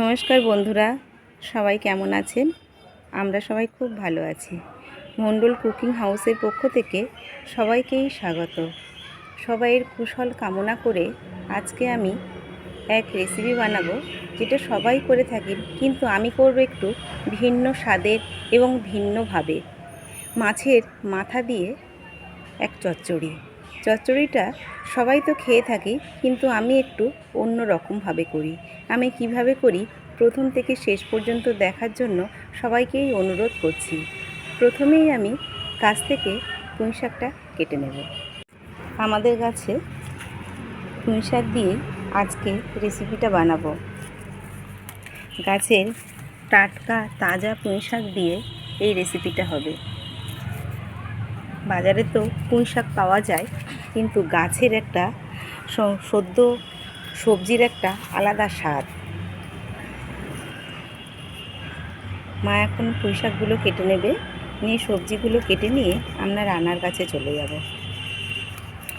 নমস্কার বন্ধুরা, সবাই কেমন আছেন? আমরা সবাই খুব ভালো আছি। মণ্ডল কুকিং হাউসের পক্ষ থেকে সবাইকেই স্বাগত। সবাইয়ের কুশল কামনা করে আজকে আমি এক রেসিপি বানাবো, যেটা সবাই করে থাকেন, কিন্তু আমি করব একটু ভিন্ন স্বাদের এবং ভিন্নভাবে মাছের মাথা দিয়ে এক চচ্চড়ি। চচ্চড়িটা সবাই তো খেয়ে থাকি, কিন্তু আমি একটু অন্য রকমভাবে করি। আমি কীভাবে করি? প্রথম থেকে শেষ পর্যন্ত দেখার জন্য সবাইকেই অনুরোধ করছি। প্রথমেই আমি গাছ থেকে পুঁই শাকটা কেটে নেব। আমাদের গাছে পুঁই শাক দিয়ে আজকে রেসিপিটা বানাবো। গাছের টাটকা, তাজা পুঁই শাক দিয়ে এই রেসিপিটা হবে। বাজারে তো পুঁই শাক পাওয়া যায় কিন্তু গাছের একটা সদ্য সবজির একটা আলাদা স্বাদ। মা এখন পুঁই শাকগুলো কেটে নেবে, নিয়ে সবজিগুলো কেটে নিয়ে আমরা রান্নার কাছে চলে যাব।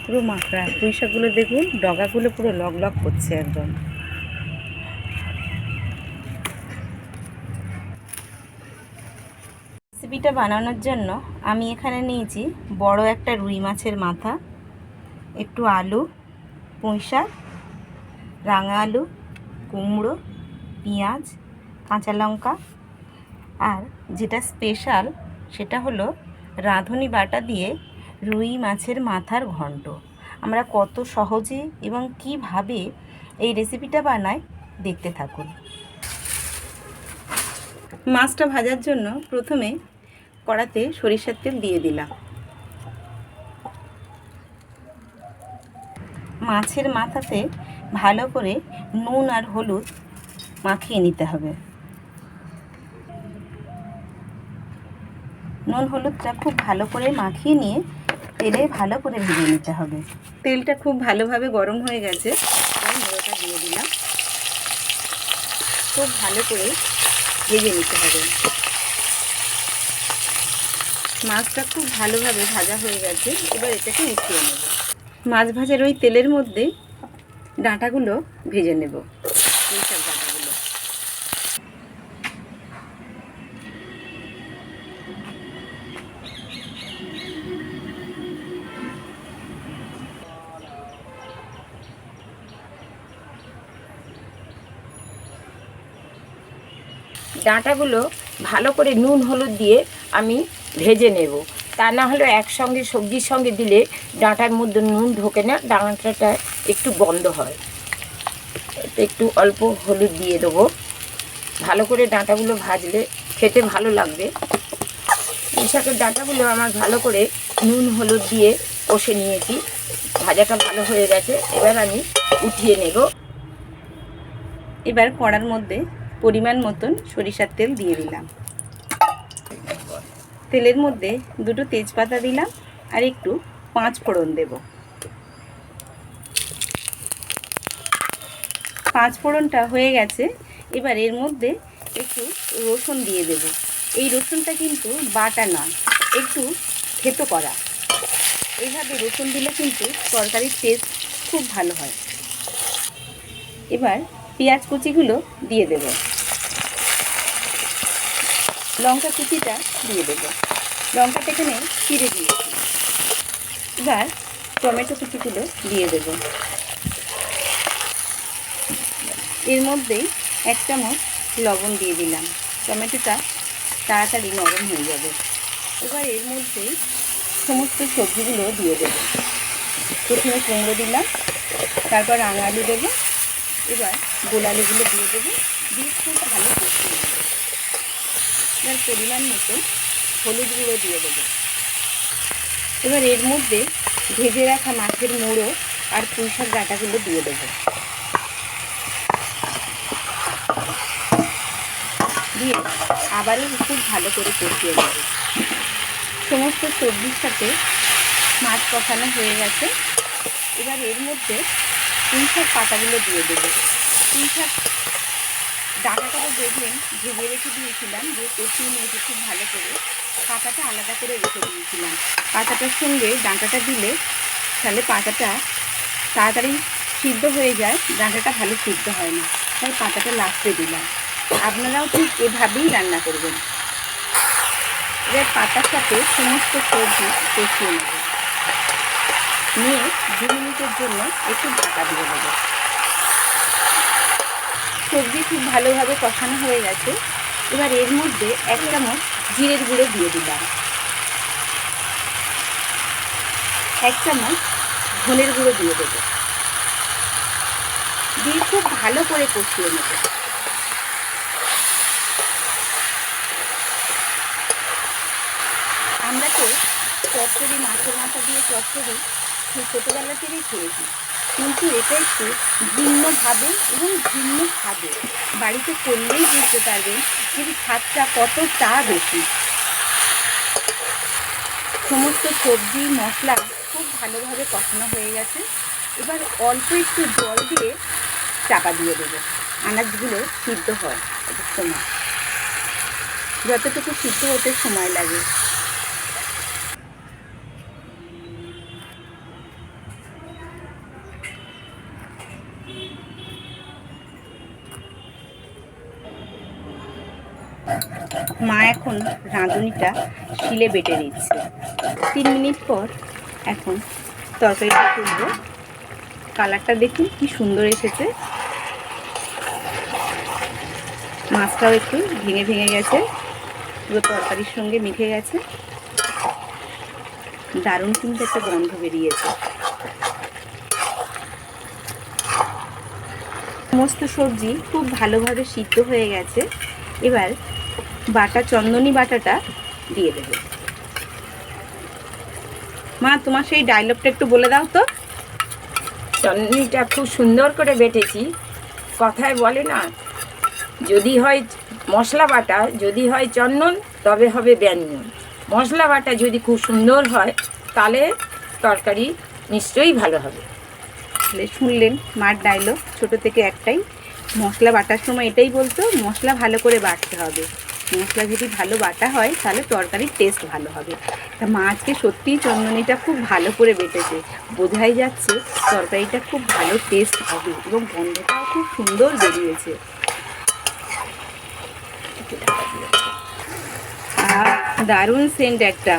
পুরো মাকড়া পুঁই শাকগুলো দেখুন, ডগাগুলো পুরো লগ লগ করছে একদম। রেসিপিটা বানানোর জন্য আমি এখানে নিয়েছি বড় একটা রুই মাছের মাথা। একটু আলু, পুঁই শাক, রাঙা আলু, কুমড়ো, পেঁয়াজ, কাঁচা লঙ্কা। আর যেটা স্পেশাল সেটা হলো রাঁধুনি বাটা দিয়ে রুই মাছের মাথার ঘন্ট। আমরা কত সহজে এবং কীভাবে এই রেসিপিটা বানাই দেখতে থাকুন। মাছটা ভাজার জন্য প্রথমে কড়াতে সরিষার তেল দিয়ে দিলাম। মাছের মাথাতে ভালো করে নুন আর হলুদ মাখিয়ে নিতে হবে। নুন হলুদটা খুব ভালো করে মাখিয়ে নিয়ে তেলে ভালো করে ভেজে নিতে হবে। তেলটা খুব ভালোভাবে গরম হয়ে গেছে। আমি মুড়োটা দিয়ে দিলাম। খুব ভালো করে ভেজে নিতে হবে। মাছটা খুব ভালোভাবে ভাজা হয়ে গেছে। এবার এটাকে উঠিয়ে নেব। মাছ ভাজার ওই তেলের মধ্যে ডাঁটাগুলো ভেজে নেব। ডাঁটাগুলো। ডাঁটাগুলো ভালো করে নুন, হলুদ দিয়ে আমি ভেজে নেব। তা না হলে একসঙ্গে সবজির সঙ্গে দিলে ডাঁটার মধ্যে নুন ঢোকে না, ডাঁটাটা একটু বন্ধ হয়। একটু অল্প হলুদ দিয়ে দেবো। ভালো করে ডাঁটাগুলো ভাজলে খেতে ভালো লাগবে। এই ডাঁটাগুলো আমার ভালো করে নুন, হলুদ দিয়ে কষে নিয়েছি। ভাজাটা ভালো হয়ে গেছে, এবার আমি উঠিয়ে নেব। এবার কড়ার মধ্যে পরিমাণ মতন সরিষার তেল দিয়ে দিলাম। তেলের মধ্যে দুটো তেজপাতা দিলাম আর একটু পাঁচ ফোড়ন দেব। পাঁচ ফোড়নটা হয়ে গেছে, এবার এর মধ্যে একটু রসুন দিয়ে দেব। এই রসুনটা কিন্তু বাটা নয় একটু থেতো করা। এইভাবে রসুন দিলে কিন্তু তরকারির টেস্ট খুব ভালো হয়। এবার পেঁয়াজ কুচিগুলো দিয়ে দেব। লঙ্কা কুচিটা দিয়ে দেব। লঙ্কাটা এখানে চিড়ে দিয়েছি। এবার টমেটো কুচিগুলো দিয়ে দেব। এর মধ্যেই এক চামচ লবণ দিয়ে দিলাম। টমেটোটা তাড়াতাড়ি নরম হয়ে যাবে। এবার এর মধ্যেই সমস্ত সবজিগুলো দিয়ে দেবো। প্রথমে কুমড়ো দিলাম, তারপর আঙালু দেবো, এবার গোলালিগুলো দিয়ে দেবো। দিয়ে খুব ভালো পরিমাণ মতো হলুদ গুঁড়ো দিয়ে দেবো। এবার এর মধ্যে ভেজে রাখা মাছের মুড়ো আর পুঁই শাক ডাঁটাগুলো দিয়ে দেবো। দিয়ে আবারও খুব ভালো করে কষিয়ে দেবো সমস্ত সবজির সাথে মাছ কষানো হয়ে গেছে। এবার এর মধ্যে পুঁই শাক পাতাগুলো দিয়ে দেবো। পুঁই শাক ডাঁটাটা তো দেখলেন, ভেজে রেখে দিয়েছিলাম, যে কষিয়ে নিয়েছি খুব ভালো করে পাতাটা আলাদা করে রেখে দিয়েছিলাম। পাতাটার সঙ্গে ডাঁটাটা দিলে তাহলে পাতাটা তাড়াতাড়ি সিদ্ধ হয়ে যায়, ডাঁটাটা ভালো সিদ্ধ হয় না। তাই পাতাটা লাস্টে দিলাম। আপনারাও ঠিক এভাবেই রান্না করবেন। এবার পাতার সাথে সমস্ত সবজি কষিয়ে নেব। নিয়ে দু মিনিটের জন্য একটু ঢাকা দিয়ে দেবো সবজি খুব ভালোভাবে কষানো হয়ে গেছে। এবার এর মধ্যে এক চামচ জিরের গুঁড়ো দিয়ে দিলাম। এক চামচ ধনের গুঁড়ো দিয়ে দেবো। দিয়ে খুব ভালো করে কষিয়ে নেব। আমরা তো চচ্চড়ি, মাছের মাথা দিয়ে চচ্চড়ি, সেই ছোটোবেলা থেকেই খেয়েছি। কিন্তু এটা একটু ভিন্নভাবে এবং ভিন্ন স্বাদে। বাড়িতে করলেই বুঝতে পারবেন যে স্বাদটা কতটা বেশি। সমস্ত সবজি, মশলা খুব ভালোভাবে কষানো হয়ে গেছে। এবার অল্প একটু জল দিয়ে চাপা দিয়ে দেবো। আনাজগুলো সিদ্ধ হয়। সময়। যতটুকু সিদ্ধ হতে সময় লাগে। মা এখন রাঁধুনিটা শিলে বেটে দিচ্ছে তিন মিনিট পর এখন তরকারিটা তুলব কালারটা দেখুন কি সুন্দর এসেছে। মাছটাও একটু ভেঙে ভেঙে গেছে। পুরো তরকারির সঙ্গে মিশে গেছে। দারুণ কিন্তু একটা গন্ধ বেরিয়েছে। সমস্ত সবজি খুব ভালোভাবে সিদ্ধ হয়ে গেছে। এবার বাটা চন্দনী বাটাটা দিয়ে দেবে। মা তোমার সেই ডায়লগটা একটু বলে দাও তো। চন্দনীটা খুব সুন্দর করে বেটেছি। কথায় বলে না যদি হয় মশলা বাটা যদি হয় চন্দন তবে হবে ব্যঞ্জন। মশলা বাটা যদি খুব সুন্দর হয় তাহলে তরকারি নিশ্চয়ই ভালো হবে। তাহলে শুনলেন মার ডায়লগ ছোট থেকে একটাই। মশলা বাটার সময় এটাই বলতো মশলা ভালো করে বাটতে হবে। মশলা যদি ভালো বাটা হয়, তাহলে তরকারির টেস্ট ভালো হবে। তা মা আজকে সত্যিই চন্দনীটা খুব ভালো করে বেটেছে। বোঝাই যাচ্ছে তরকারিটা খুব ভালো টেস্ট হবে এবং গন্ধটাও খুব সুন্দর বেরিয়েছে। দারুণ সেন্ট একটা।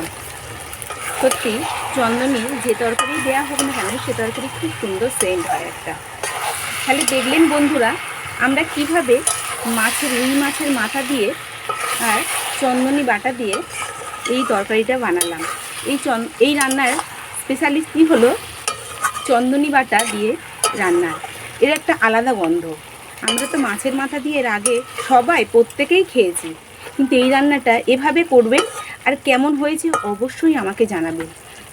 সত্যি চন্দনী যে তরকারি দেওয়া হোক না কেন, সে তরকারি খুব সুন্দর সেন্ট হয় একটা। খালি দেখলেন বন্ধুরা, আমরা কীভাবে মাছের, রুই মাছের মাথা দিয়ে আর চন্দনী বাটা দিয়ে এই তরকারিটা বানালাম। এই চন এই রান্নার স্পেশালিস্টই হলো চন্দনী বাটা দিয়ে রান্না এর একটা আলাদা গন্ধ। আমরা তো মাছের মাথা দিয়ে এর আগে সবাই প্রত্যেকেই খেয়েছি। কিন্তু এই রান্নাটা এভাবে করবেন আর কেমন হয়েছে অবশ্যই আমাকে জানাবেন।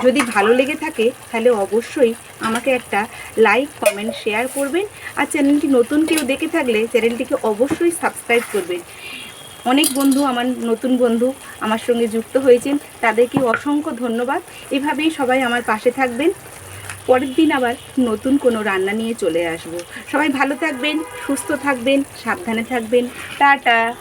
যদি ভালো লেগে থাকে তাহলে অবশ্যই আমাকে একটা লাইক কমেন্ট শেয়ার করবেন। আর চ্যানেলটি নতুন কেউ দেখে থাকলে চ্যানেলটিকে অবশ্যই সাবস্ক্রাইব করবেন। অনেক বন্ধু, আমার নতুন বন্ধু আমার সঙ্গে যুক্ত হয়েছেন। তাদেরকে অসংখ্য ধন্যবাদ। এভাবেই সবাই আমার পাশে থাকবেন। পরের দিন আবার নতুন কোনো রান্না নিয়ে চলে আসব। সবাই ভালো থাকবেন, সুস্থ থাকবেন, সাবধানে থাকবেন। টাটা!